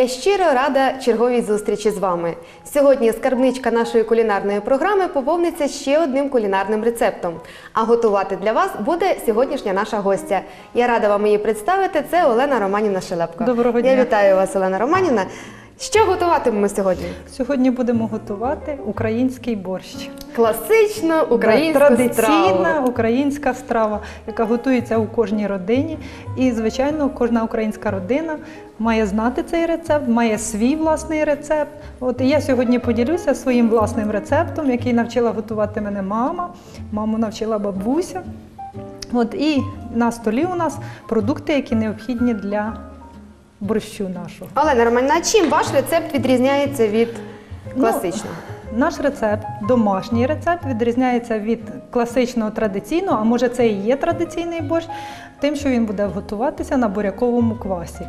Я щиро рада черговій зустрічі з вами. Сьогодні скарбничка нашої кулінарної програми поповниться ще одним кулінарним рецептом. А готувати для вас буде сьогоднішня наша гостя. Я рада вам її представити. Це Олена Романівна Шелепко. Доброго дня. Я вітаю вас, Олена Романівна. Що готуватимемо сьогодні? Сьогодні будемо готувати український борщ. Класичну українську Традиційна страву. українська страва, яка готується у кожній родині. І, звичайно, кожна українська родина має знати цей рецепт, має свій власний рецепт. От і я сьогодні поділюся своїм власним рецептом, який навчила готувати мене мама. Маму навчила бабуся. От і на столі у нас продукти, які необхідні для борщу нашого. Олена Романівна, чим ваш рецепт відрізняється від Ну, класичного? Наш рецепт, домашній рецепт, відрізняється від класичного традиційного, а може це і є традиційний борщ, тим, що він буде готуватися на буряковому квасі.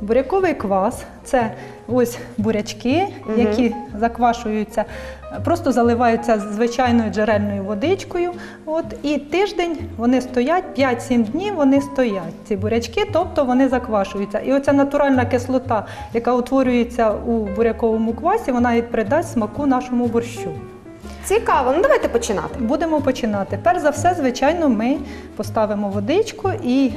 Буряковий квас це ось бурячки, які заквашуються, просто заливаються звичайною джерельною водичкою. От, і тиждень вони стоять, 5-7 днів вони стоять, ці бурячки, тобто вони заквашуються. І оця натуральна кислота, яка утворюється у буряковому квасі, вона і придасть смаку нашому борщу. Цікаво, ну давайте починати. Будемо починати. Перш за все, звичайно, ми поставимо водичку і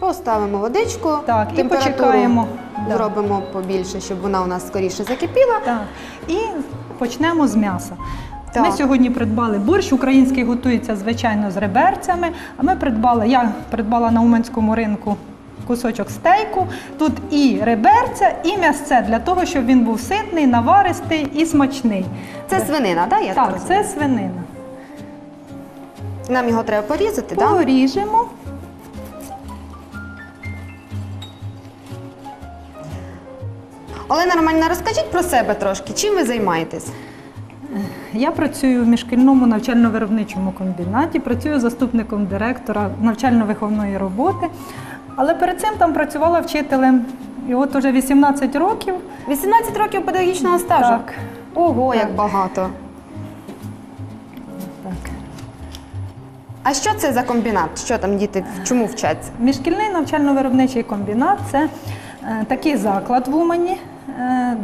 Поставимо водичку, Так, і температуру почекаємо. Да. зробимо побільше, щоб вона у нас скоріше закипіла. Так. І почнемо з м'яса. Так. Ми сьогодні придбали борщ. Український готується, звичайно, з реберцями. А ми придбали, я придбала на Уманському ринку кусочок стейку. Тут і реберця, і м'ясце для того, щоб він був ситний, наваристий і смачний. Це свинина, да? Я Так, розумію? це свинина. Нам його треба порізати, так? Поріжемо. Олена Романівна, розкажіть про себе трошки. Чим ви займаєтесь? Я працюю в міжшкільному навчально-виробничому комбінаті, працюю заступником директора навчально-виховної роботи. Але перед цим там працювала вчителем. І от уже 18 років. 18 років педагогічного стажу. Так. Ого, як багато. Так. А що це за комбінат? Що там діти чому вчаться? Міжшкільний навчально-виробничий комбінат це е, такий заклад в Умані,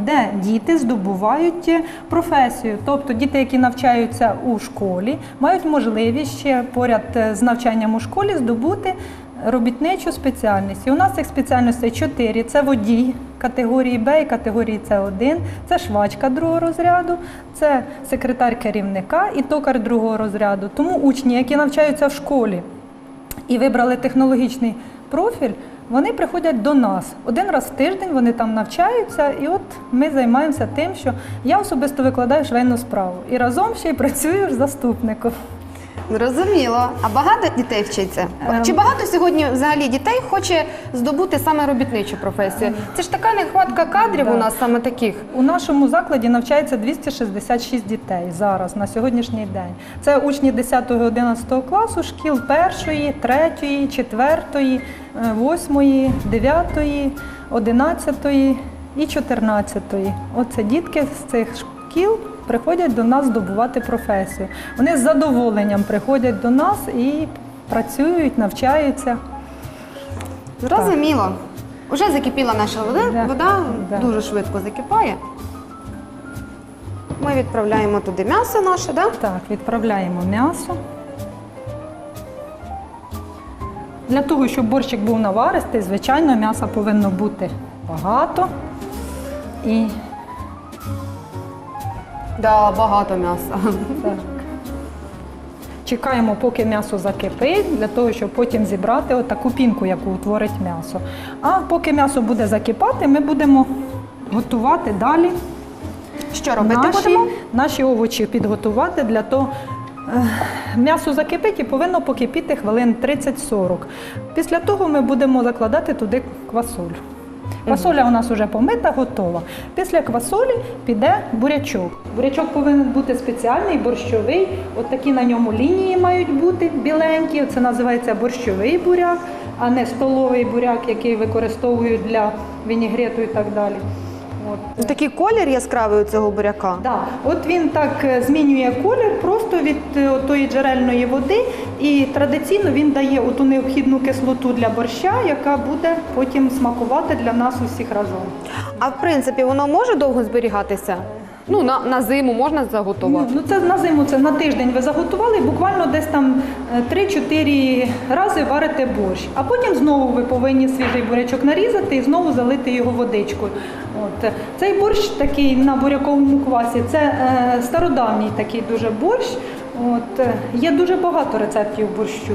де діти здобувають професію. Тобто діти, які навчаються у школі, мають можливість ще поряд е, з навчанням у школі здобути робітничу спеціальність. І у нас цих спеціальностей чотири: це водій категорії Б і категорії С1, це швачка другого розряду, це секретар керівника і токар другого розряду. Тому учні, які навчаються в школі, і вибрали технологічний профіль, вони приходять до нас. Один раз в тиждень вони там навчаються, і от ми займаємося тим, що я особисто викладаю швейну справу і разом ще й працюю заступником. Зрозуміло. А багато дітей вчиться? Ем. Чи багато сьогодні взагалі дітей хоче здобути саме робітничу професію? Це ж така нехватка кадрів Да. у нас саме таких. У нашому закладі навчається 266 дітей зараз на сьогоднішній день. Це учні 10-11 класу, шкіл першої, третьої, четвертої, е, восьмої, дев'ятої, одинадцятої і чотирнадцятої. Оце дітки з цих шкіл приходять до нас здобувати професію. Вони з задоволенням приходять до нас і працюють, навчаються. Зрозуміло. Уже закипіла наша вода, Да. вода Да. дуже швидко закипає. Ми відправляємо туди м'ясо наше, да? Так, відправляємо м'ясо. Для того, щоб борщик був наваристий, звичайно, м'яса повинно бути багато. І Да, багато м'яса. так. Чекаємо, поки м'ясо закипить, для того, щоб потім зібрати отаку пінку, яку утворить м'ясо. А поки м'ясо буде закипати, ми будемо готувати далі Що робити наші, будемо? наші овочі підготувати для того, М'ясо закипить і повинно покипіти хвилин 30-40. Після того ми будемо закладати туди квасолю. Квасоля у нас вже помита, готова. Після квасолі піде бурячок. Бурячок повинен бути спеціальний, борщовий. От такі на ньому лінії мають бути біленькі. Це називається борщовий буряк, а не столовий буряк, який використовують для вінігрету і так далі. От. Такий колір яскравий у цього буряка. Да, от він так е, змінює колір просто від е, тої джерельної води, і традиційно він дає ту необхідну кислоту для борща, яка буде потім смакувати для нас усіх разом. А в принципі, воно може довго зберігатися? Ну, на, на зиму можна заготувати. Ну це на зиму, це на тиждень ви заготували, буквально десь там е, 3-4 рази варите борщ. А потім знову ви повинні свіжий бурячок нарізати і знову залити його водичкою. От. е, Цей борщ такий на буряковому квасі, це е, стародавній такий дуже борщ. От. е, Є дуже багато рецептів борщу.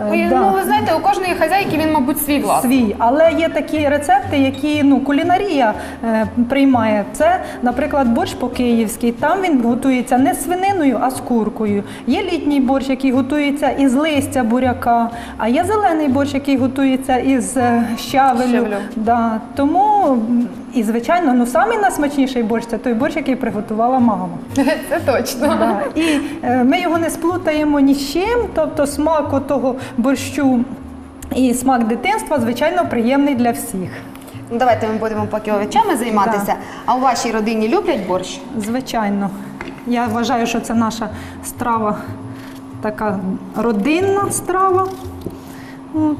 Е, Ви, да. Ну, ви знаєте, у кожної хазяйки він, мабуть, свій власний. Свій, але є такі рецепти, які ну кулінарія е, приймає. Це, наприклад, борщ по-київськи. Там він готується не з свининою, а з куркою. Є літній борщ, який готується із листя буряка, а є зелений борщ, який готується із е, щавелю. Щавелю. Да. Тому і звичайно, ну самий найсмачніший борщ це той борщ, який приготувала мама. Це точно. Да. І е, ми його не сплутаємо ні з чим, тобто смак того борщу і смак дитинства, звичайно, приємний для всіх. Ну, давайте ми будемо поки овочами займатися. А у вашій родині люблять борщ? Звичайно. Я вважаю, що це наша страва, така родинна страва. От.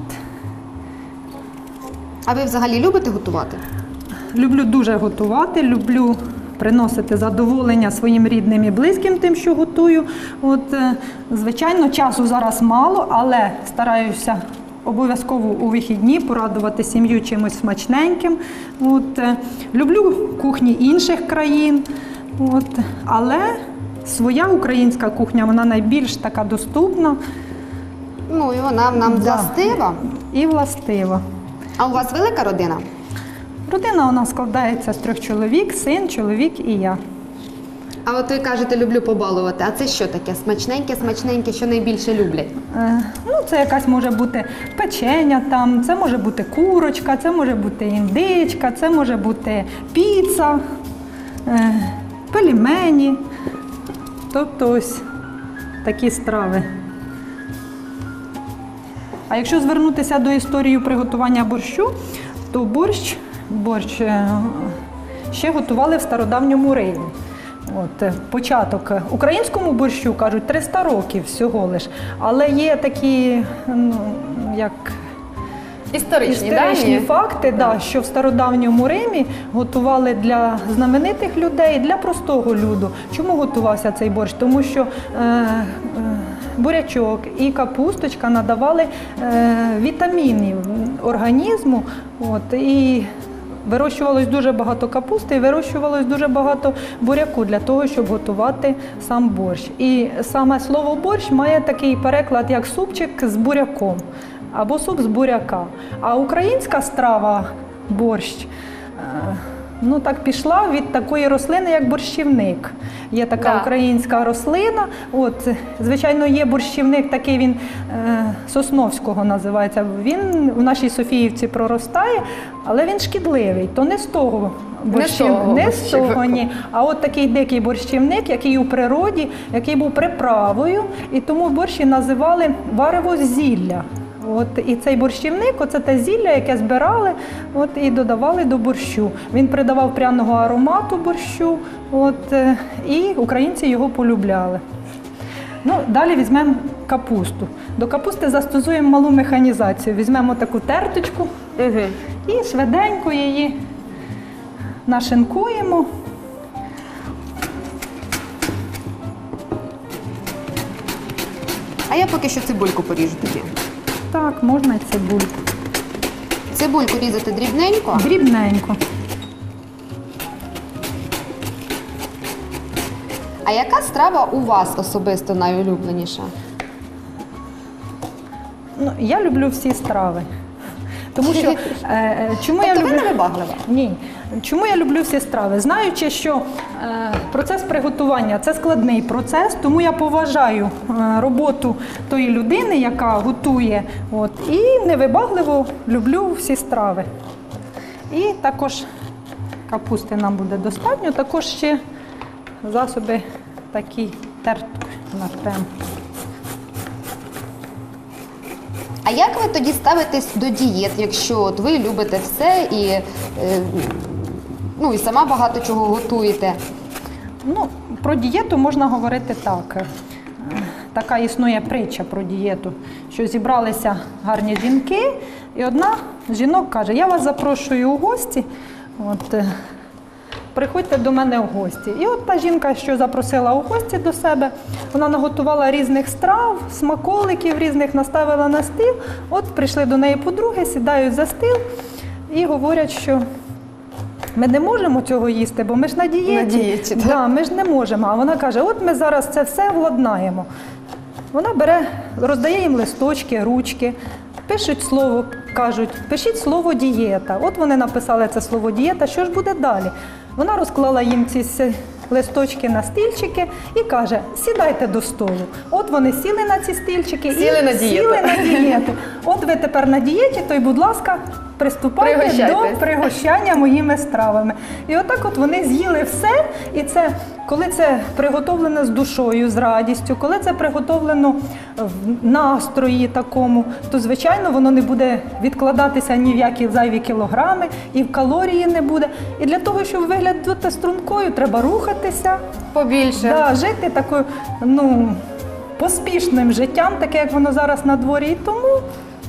А ви взагалі любите готувати? Люблю дуже готувати, люблю приносити задоволення своїм рідним і близьким тим, що готую. От, е, звичайно, часу зараз мало, але стараюся обов'язково у вихідні порадувати сім'ю чимось смачненьким. От, е, люблю кухні інших країн, от, але своя українська кухня вона найбільш така доступна Ну і вона нам Да. властива. і властива. А у вас велика родина? Родина у нас складається з трьох чоловік, син, чоловік і я. А от ви кажете, люблю побалувати. А це що таке? Смачненьке, смачненьке, що найбільше люблять? Е, Ну, це якась може бути печення там, це може бути курочка, це може бути індичка, це може бути піца, е, пельмені. Тобто ось такі страви. А якщо звернутися до історії приготування борщу, то борщ, борщ е, ще готували в стародавньому Римі. От, е, початок українському борщу кажуть 300 років всього лиш. Але є такі, ну, як Історичні, історичні дані. факти, да, що в стародавньому Римі готували для знаменитих людей, для простого люду. Чому готувався цей борщ? Тому що е, е, бурячок і капусточка надавали е, вітамінів організму. От, і Вирощувалось дуже багато капусти і вирощувалось дуже багато буряку для того, щоб готувати сам борщ. І саме слово борщ має такий переклад, як супчик з буряком або суп з буряка. А українська страва борщ. Ну так пішла від такої рослини, як борщівник. Є така Да. українська рослина. От, звичайно, є борщівник, такий він е, Сосновського називається. Він в нашій Софіївці проростає, але він шкідливий. То не з того борщів, того не з того, ні. А от такий дикий борщівник, який у природі, який був приправою, і тому борщі називали варево зілля. От і цей борщівник, оце те зілля, яке збирали, от і додавали до борщу. Він придавав пряного аромату борщу, от е, і українці його полюбляли. Ну, далі візьмемо капусту. До капусти застосуємо малу механізацію. Візьмемо таку терточку Угу. і швиденько її нашинкуємо. А я поки що цибульку поріжу тоді. Так, можна і цибульку. Цибульку різати дрібненько. Дрібненько. А яка страва у вас особисто найулюбленіша? Ну, я люблю всі страви. Тому що е, е, чому я Тобто ви люблю невибаглива? ні. Чому я люблю всі страви? Знаючи, що е, процес приготування це складний процес, тому я поважаю е, роботу тої людини, яка готує, от, і невибагливо люблю всі страви. І також капусти нам буде достатньо, також ще засоби такі терток напрям. А як ви тоді ставитесь до дієт, якщо от ви любите все і, е, ну, і сама багато чого готуєте? Ну, про дієту можна говорити так. Е, Така існує притча про дієту, що зібралися гарні жінки, і одна з жінок каже: Я вас запрошую у гості. От, е, Приходьте до мене в гості. І от та жінка, що запросила у гості до себе, вона наготувала різних страв, смаколиків різних наставила на стіл. От прийшли до неї подруги, сідають за стіл і говорять, що ми не можемо цього їсти, бо ми ж на дієті. На дієті, так. Да, ми ж не можемо. А вона каже: от ми зараз це все владнаємо. Вона бере, роздає їм листочки, ручки, пишуть слово, кажуть, пишіть слово дієта. От вони написали це слово дієта. Що ж буде далі? Вона розклала їм ці листочки на стільчики і каже: сідайте до столу. От вони сіли на ці стільчики Сіли і на сіли на дієту. От ви тепер на дієті, то й, будь ласка, приступайте до пригощання моїми стравами. І отак от вони з'їли все. І це, коли це приготовлено з душою, з радістю, коли це приготовлено в настрої такому, то звичайно воно не буде відкладатися ні в які зайві кілограми, і в калорії не буде. І для того, щоб виглядати стрункою, треба рухатися, Побільше. да, жити такою, ну. Поспішним життям, таке як воно зараз на дворі, і тому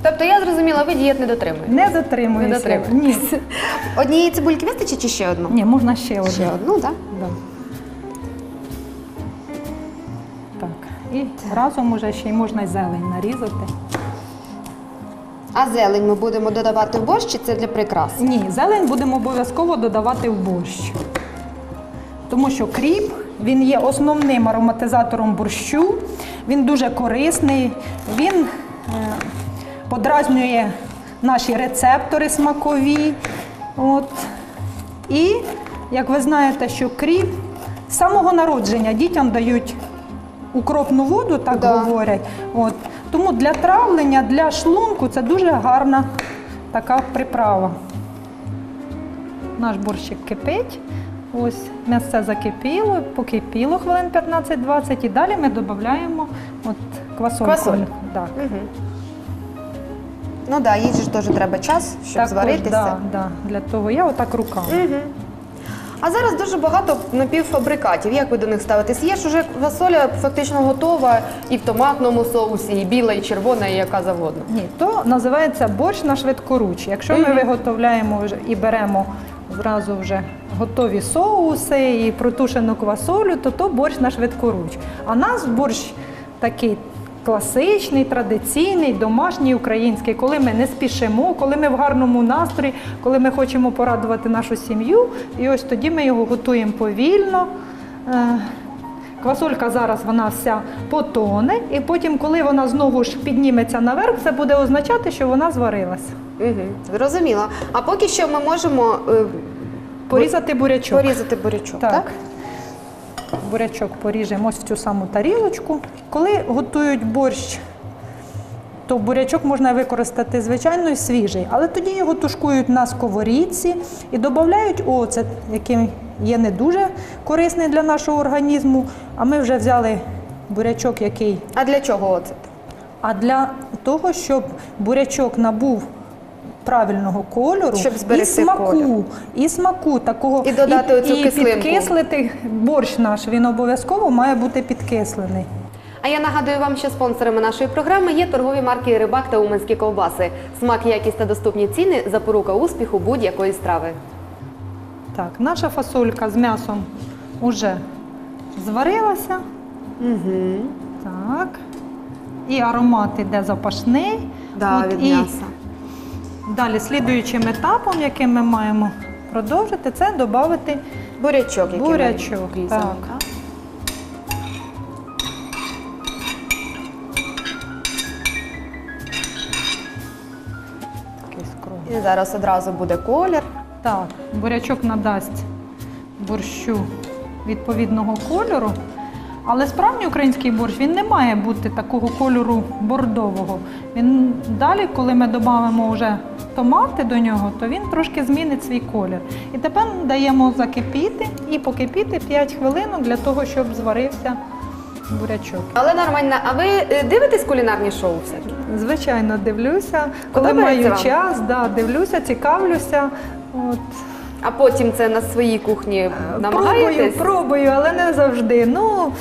Тобто я зрозуміла, ви дієт не дотримуєте. не затримуюся. Не дотримуєтесь. Ні. Однієї цибульки вистачить чи ще одну? Ні, можна ще одну. Ще одну, так? Да. Так. І разом уже ще й можна й зелень нарізати. А зелень ми будемо додавати в борщ, чи це для прикрас? Ні, зелень будемо обов'язково додавати в борщ. Тому що кріп він є основним ароматизатором борщу, він дуже корисний, він е, подразнює наші рецептори смакові. От. І, як ви знаєте, що кріп з самого народження дітям дають укропну воду, так Да. говорять. От. Тому для травлення, для шлунку це дуже гарна така приправа. Наш борщик кипить. Ось м'ясце закипіло, покипіло хвилин 15-20 і далі ми додаємо от квасольку. Квасоль. Так. Угу. Ну так, да, їй же ж теж треба час, щоб Також, зваритися. Да, да, для того я отак руками. Угу. А зараз дуже багато напівфабрикатів. Як ви до них ставитесь? Є ж уже фасоля фактично готова і в томатному соусі, і біла, і червона, і яка завгодно. Ні, то називається борщ на швидкоруч. Якщо ми виготовляємо вже і беремо зразу вже готові соуси і протушену квасолю, то то борщ на швидкоруч. А наш борщ такий класичний, традиційний, домашній український, коли ми не спішимо, коли ми в гарному настрої, коли ми хочемо порадувати нашу сім'ю. І ось тоді ми його готуємо повільно. Е, Квасолька зараз вона вся потоне, і потім, коли вона знову ж підніметься наверх, це буде означати, що вона зварилася. Угу. Зрозуміло. А поки що ми можемо е, Порізати бурячок. порізати бурячок, так? Так. Бурячок поріжемо ось в цю саму тарілочку. Коли готують борщ, то бурячок можна використати звичайно і свіжий, але тоді його тушкують на сковорідці і додають оцет, який є не дуже корисний для нашого організму. А ми вже взяли бурячок, який А для чого оцет? А для того, щоб бурячок набув правильного кольору Щоб і зберегти смаку, колір. і смаку такого І додати оцю і кислинку. підкислити борщ наш. Він обов'язково має бути підкислений. А я нагадую вам, що спонсорами нашої програми є торгові марки Рибак та Уманські ковбаси. Смак, якість та доступні ціни запорука успіху будь-якої страви. Так, наша фасолька з м'ясом уже зварилася. Угу. Так. І аромат іде запашний. Да, От, від і м'яса. Далі, слідуючим етапом, яким ми маємо продовжити, це додати Бурячок, який Бурячок, ми різали, так. так? І зараз одразу буде колір. Так, бурячок надасть борщу відповідного кольору. Але справжній український борщ він не має бути такого кольору бордового. Він далі, коли ми додамо вже томати до нього, то він трошки змінить свій колір. І тепер даємо закипіти і покипіти 5 хвилин для того, щоб зварився бурячок. Але нормально. А ви е, дивитесь кулінарні шоу все-таки? Звичайно, дивлюся, коли Подобається маю час, да, дивлюся, цікавлюся. От. А потім це на своїй кухні Пробую, намагаєтесь? пробую, але не завжди. Ну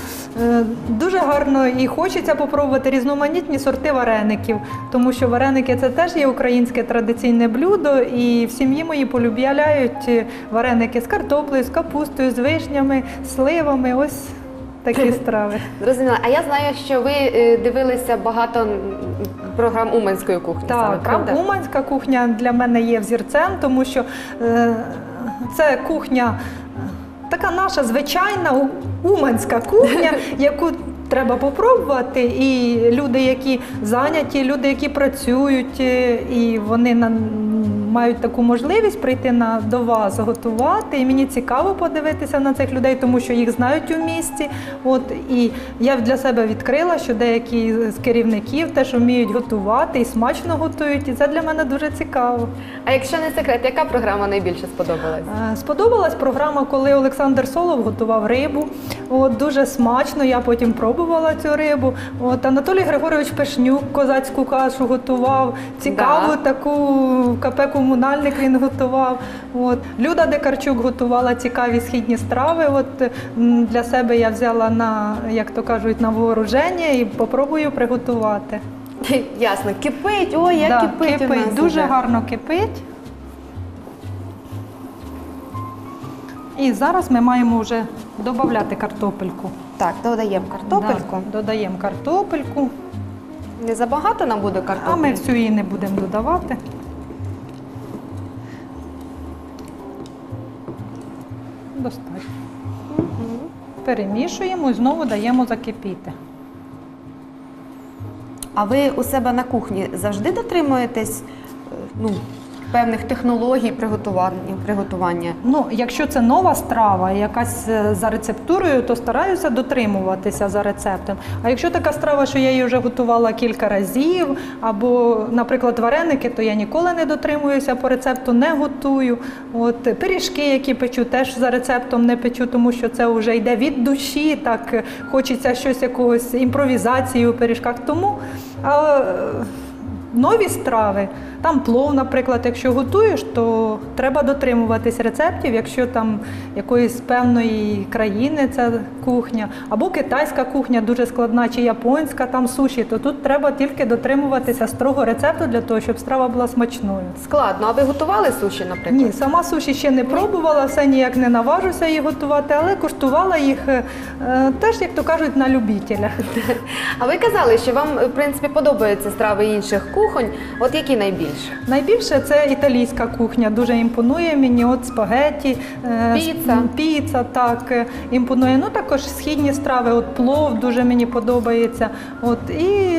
е, дуже гарно і хочеться попробувати різноманітні сорти вареників, тому що вареники це теж є українське традиційне блюдо, і в сім'ї мої полюбляють е, вареники з картоплею, з капустою, з вишнями, сливами. Ось такі страви. Зрозуміла. А я знаю, що ви е, дивилися багато програм уманської кухні, саме, Так, правда? уманська кухня для мене є взірцем, тому що е, це кухня така наша звичайна уманська кухня, яку треба попробувати. І люди, які зайняті, люди, які працюють, е, і вони на, мають таку можливість прийти на, до вас готувати. І мені цікаво подивитися на цих людей, тому що їх знають у місті. От і я для себе відкрила, що деякі з керівників теж вміють готувати і смачно готують. І це для мене дуже цікаво. А якщо не секрет, яка програма найбільше сподобалась? Е, Сподобалась програма, коли Олександр Солов готував рибу. От дуже смачно. Я потім пробувала цю рибу. От Анатолій Григорович Пешнюк козацьку кашу готував. Цікаву Да. таку КП комунальник він готував. От Люда Декарчук готувала цікаві східні страви. От для себе я взяла на, як то кажуть, на вооруження і попробую приготувати. Ясно, кипить, ой, як Да, кипить, у нас дуже уже. гарно кипить. І зараз ми маємо вже додати картопельку. Так, додаємо картопельку. Да, додаємо картопельку, Не забагато нам буде картоплі? а ми всю її не будемо додавати. Достатньо. Перемішуємо і знову даємо закипіти. А ви у себе на кухні завжди дотримуєтесь е, ну, певних технологій приготування? приготування? Ну, якщо це нова страва, якась е, за рецептурою, то стараюся дотримуватися за рецептом. А якщо така страва, що я її вже готувала кілька разів, або, наприклад, вареники, то я ніколи не дотримуюся по рецепту, не готую. От пиріжки, які печу, теж за рецептом не печу, тому що це вже йде від душі. Так е, хочеться щось якогось імпровізації у пиріжках. Тому а, нові страви. Там плов, наприклад, якщо готуєш, то треба дотримуватись рецептів, якщо там якоїсь певної країни ця кухня, або китайська кухня дуже складна, чи японська там суші, то тут треба тільки дотримуватися строго рецепту для того, щоб страва була смачною. Складно. А ви готували суші, наприклад? Ні, сама суші ще не пробувала, все ніяк не наважуся її готувати, але куштувала їх е, теж, як то кажуть, на любителя. А ви казали, що вам, в принципі, подобаються страви інших кухонь. От які найбільше? Найбільше це італійська кухня, дуже імпонує мені. От спагеті, е, піца так е, імпонує. Ну також східні страви, от плов дуже мені подобається. От і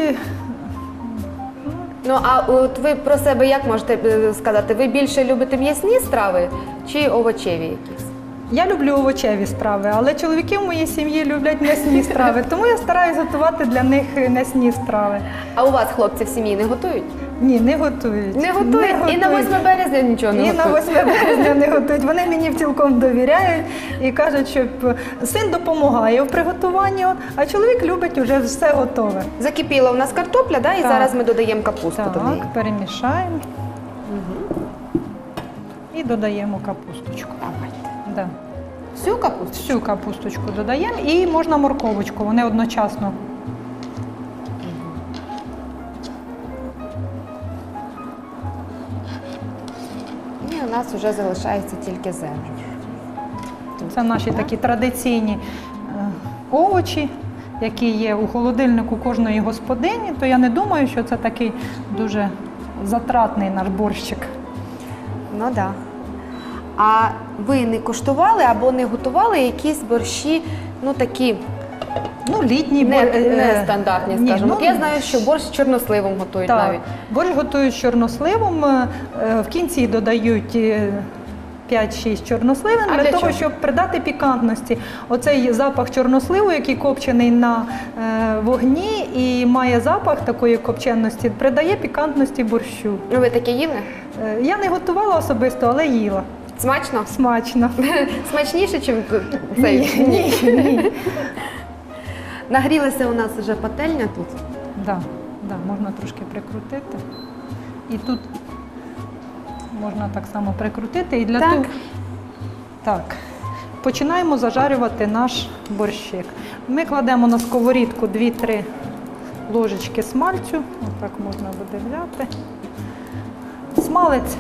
Ну а от ви про себе як можете е, сказати? Ви більше любите м'ясні страви чи овочеві якісь? Я люблю овочеві страви, але чоловіки в моїй сім'ї люблять м'ясні страви, тому я стараюсь готувати для них м'ясні страви. А у вас хлопці в сім'ї не готують? Ні, не готують. Не готують. І на 8 березня нічого не І на готують. 8 березня не готують. Вони мені цілком довіряють і кажуть, що син допомагає в приготуванні, а чоловік любить вже все готове. Закипіла у нас картопля, да? і Так. зараз ми додаємо капусту до неї. Так, перемішаємо. І додаємо капусточку. Да. Всю капусту? Всю капусточку додаємо і можна морковочку, вони одночасно. І у нас вже залишається тільки зелень. Це наші такі традиційні е, овочі, які є у холодильнику кожної господині, то я не думаю, що це такий дуже затратний наш борщик. Ну так. Да. А ви не куштували або не готували якісь борщі, ну такі Ну, літній Не, бор- е, не стандартні, ні, скажімо. ну, я знаю, що борщ з чорносливом готують Так, навіть. борщ готують з чорносливом. е, е, В кінці додають е, 5-6 чорносливин А для, для того, чого? щоб придати пікантності. Оцей запах чорносливу, який копчений на е, вогні і має запах такої копченості, придає пікантності борщу. Ну, Ви таке їли? Е, Я не готувала особисто, але їла. Смачно? Смачно. Смачніше, ніж цей. Ні, ні. Нагрілася у нас вже пательня тут. Да, да, можна трошки прикрутити. І тут можна так само прикрутити. І для Так. того. Так. Починаємо зажарювати наш борщик. Ми кладемо на сковорідку 2-3 ложечки смальцю. Отак можна буде взяти. Смалець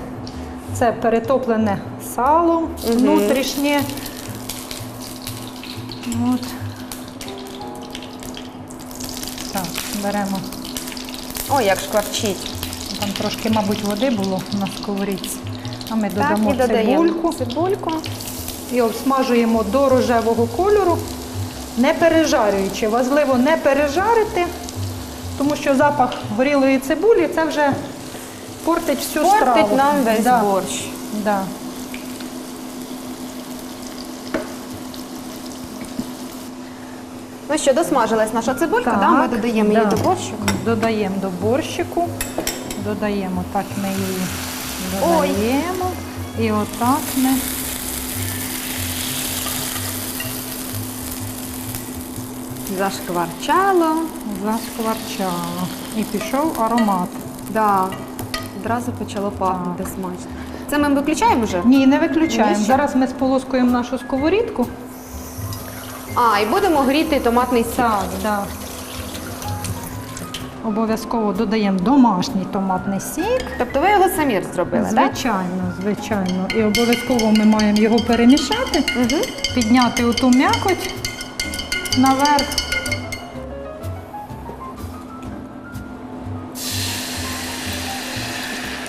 це перетоплене сало внутрішнє. От. Так, беремо. Ой, як шкварчить. Там трошки, мабуть, води було на сковорідці. А ми Так, додамо і додаємо цибульку цибульку. і обсмажуємо до рожевого кольору, не пережарюючи. Важливо не пережарити, тому що запах горілої цибулі це вже портить всю страву. Портить нам весь да. борщ. Да. Ну що, досмажилась наша цибулька, Так, да? ми додаємо її до борщу. Додаємо до борщику, додаємо так ми її Ой. І отак ми Зашкварчало. заскварчало. І пішов аромат. Да. Одразу почало пахнути смачно. Це ми виключаємо вже? Ні, не виключаємо. Ні, ще? Зараз ми сполоскуємо нашу сковорідку. А, і будемо гріти томатний сік. Так, да. Обов'язково додаємо домашній томатний сік. Тобто ви його самі зробили, так? Звичайно, звичайно. І обов'язково ми маємо його перемішати, Угу. підняти оту м'якоть наверх.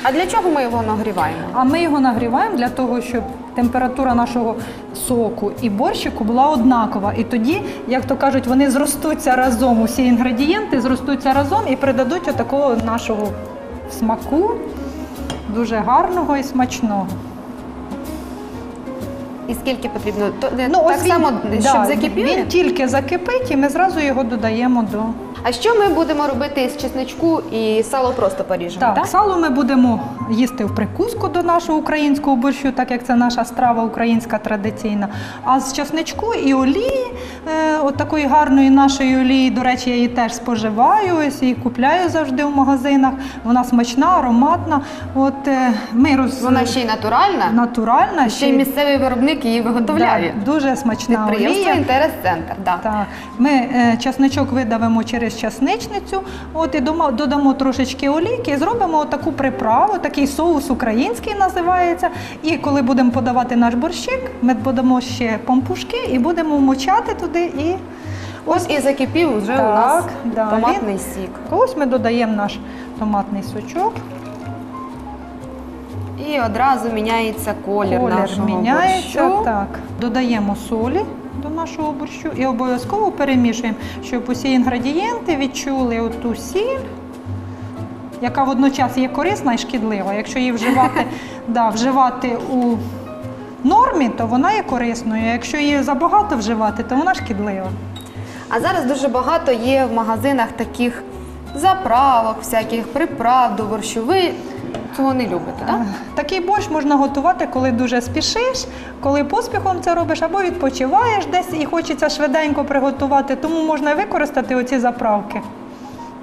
А для чого ми його нагріваємо? А ми його нагріваємо для того, щоб температура нашого соку і борщику була однакова. І тоді, як то кажуть, вони зростуться разом. Усі інгредієнти зростуться разом і придадуть отакого нашого смаку, дуже гарного і смачного. І скільки потрібно? То, Ну, так ось він- само, да, закипіли? Він тільки закипить, і ми зразу його додаємо до. А що ми будемо робити з чесничку і сало просто поріжемо? Так, Так, сало ми будемо їсти в прикуску до нашого українського борщу, так як це наша страва українська традиційна. А з чесничку і олії, е, от такої гарної нашої олії, до речі, я її теж споживаю, ось її купляю завжди в магазинах. Вона смачна, ароматна. От е, ми роз... Вона ще й натуральна, натуральна, ще й місцевий виробник її виготовляє. Да, дуже смачна Підприємство олія. інтерес-центр. Да. Так, ми е, часничок видавимо через часничницю, от і додамо трошечки олійки, і зробимо таку приправу, такий соус український називається. І коли будемо подавати наш борщик, ми додамо ще пампушки і будемо вмочати туди. І Ось і закипів вже у нас да, томатний він- сік. ось ми додаємо наш томатний сочок. І одразу міняється колір, Колір нашого міняється. борщу. Так. Додаємо солі до нашого борщу і обов'язково перемішуємо, щоб усі інгредієнти відчули оту сіль, яка водночас є корисна і шкідлива. Якщо її вживати, да, вживати у нормі, то вона є корисною. а Якщо її забагато вживати, то вона шкідлива. А зараз дуже багато є в магазинах таких заправок, всяких приправ до борщу. Ви цього не любите, так? Такий борщ можна готувати, коли дуже спішиш, коли поспіхом це робиш, або відпочиваєш десь і хочеться швиденько приготувати, тому можна використати оці заправки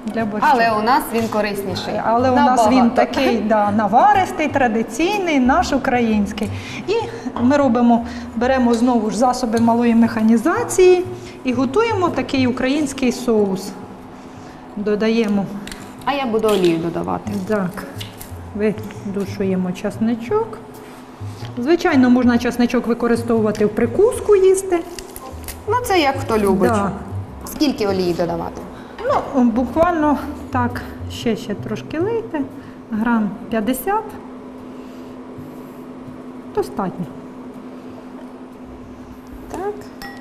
для борщу. Але у нас він корисніший. Але у нас він такий да, наваристий, традиційний, наш український. І ми робимо, беремо знову ж засоби малої механізації і готуємо такий український соус. Додаємо А я буду олію додавати. так, видушуємо часничок. Звичайно, можна часничок використовувати в прикуску їсти. Ну, це як хто любить. Да. Скільки олії додавати? Ну, буквально так, ще ще трошки лийте, грам 50. Достатньо. Так.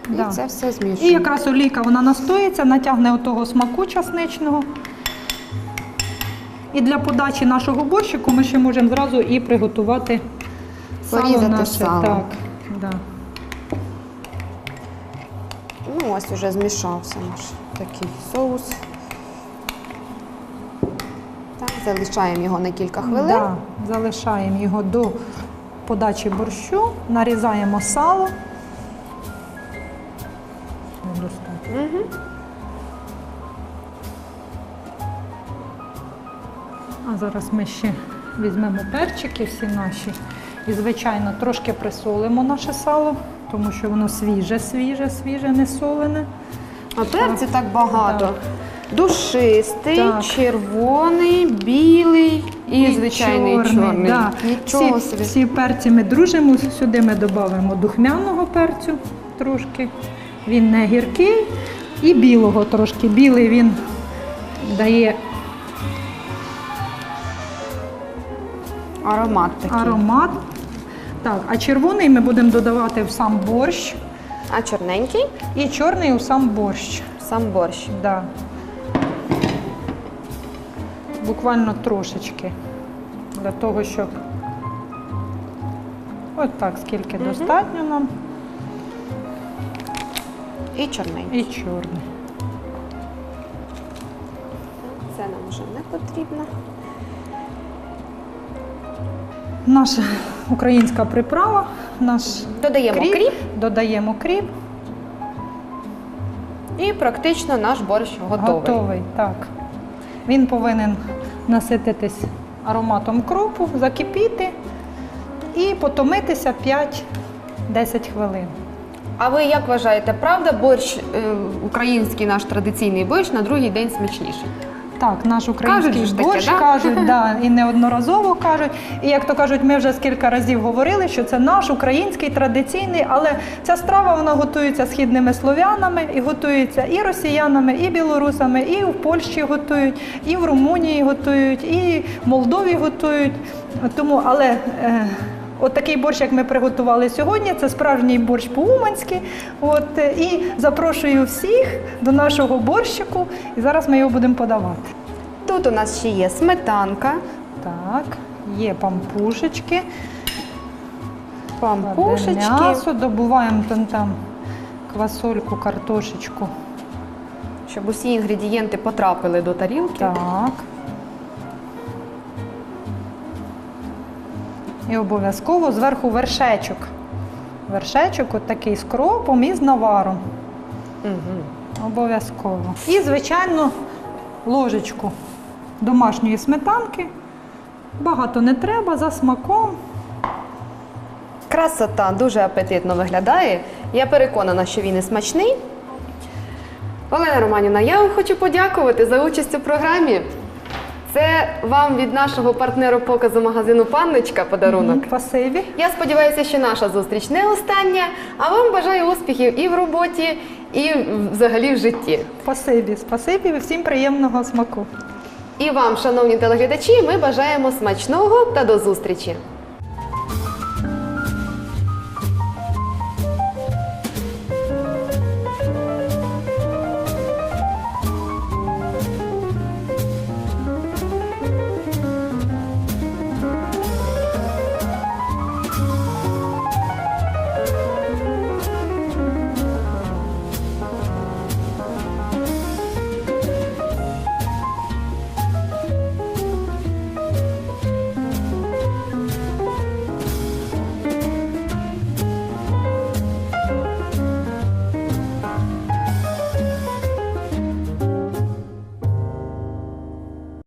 Да. Це все І якраз олійка вона настоїться, натягне отого смаку часничного. І для подачі нашого борщику ми ще можемо зразу і приготувати сало наше. сало. Так, да. Ну, ось уже змішався наш такий соус. Так, залишаємо його на кілька хвилин. Да, залишаємо його до подачі борщу, нарізаємо сало. Недостатньо. А зараз ми ще візьмемо перчики всі наші і, звичайно, трошки присолимо наше сало, тому що воно свіже, свіже, свіже, не солене. А перці так багато. Так. Душистий, Так. червоний, білий і, звичайний чорний. Да. Нічого всі, собі. всі перці ми дружимо. Сюди ми додамо духмяного перцю трошки. Він не гіркий. І білого трошки. Білий він дає Аромат такий. аромат. Так, а червоний ми будемо додавати в сам борщ. А чорненький І чорний у сам борщ. сам борщ. Да. Буквально трошечки. Для того, щоб. От так, скільки достатньо нам. І чорненький. І чорний. Це нам вже не потрібно. Наша українська приправа, наш Додаємо кріп, кріп додаємо кріп. і практично наш борщ готовий. Готовий, так. Він повинен насититись ароматом кропу, закипіти і потомитися 5-10 хвилин. А ви як вважаєте, правда, борщ, е, український наш традиційний борщ на другий день смачніший? Так, наш український Кажуть же таке, борщ да? кажуть, да, і неодноразово кажуть. І як то кажуть, ми вже скільки разів говорили, що це наш український традиційний, але ця страва вона готується східними слов'янами і готується і росіянами, і білорусами, і в Польщі готують, і в Румунії готують, і в Молдові готують. Тому, але е, От такий борщ, як ми приготували сьогодні, це справжній борщ по-уманськи. От, е, і запрошую всіх до нашого борщику. І зараз ми його будемо подавати. Тут у нас ще є сметанка, Так, є пампушечки, пампушечки. м'ясо, добуваємо там, там квасольку, картошечку. Щоб усі інгредієнти потрапили до тарілки. Так. І обов'язково зверху вершечок. Вершечок от такий з кропом і з наваром. Угу. Обов'язково. І, звичайно, ложечку домашньої сметанки. Багато не треба, за смаком. Красота дуже апетитно виглядає. Я переконана, що він і смачний. Олена Романівна, я вам хочу подякувати за участь у програмі. Це вам від нашого партнеру показу магазину Панночка подарунок. Спасибі. Я сподіваюся, що наша зустріч не остання, а вам бажаю успіхів і в роботі, і взагалі в житті. Спасибі, спасибі, всім приємного смаку. І вам, шановні телеглядачі, ми бажаємо смачного та до зустрічі!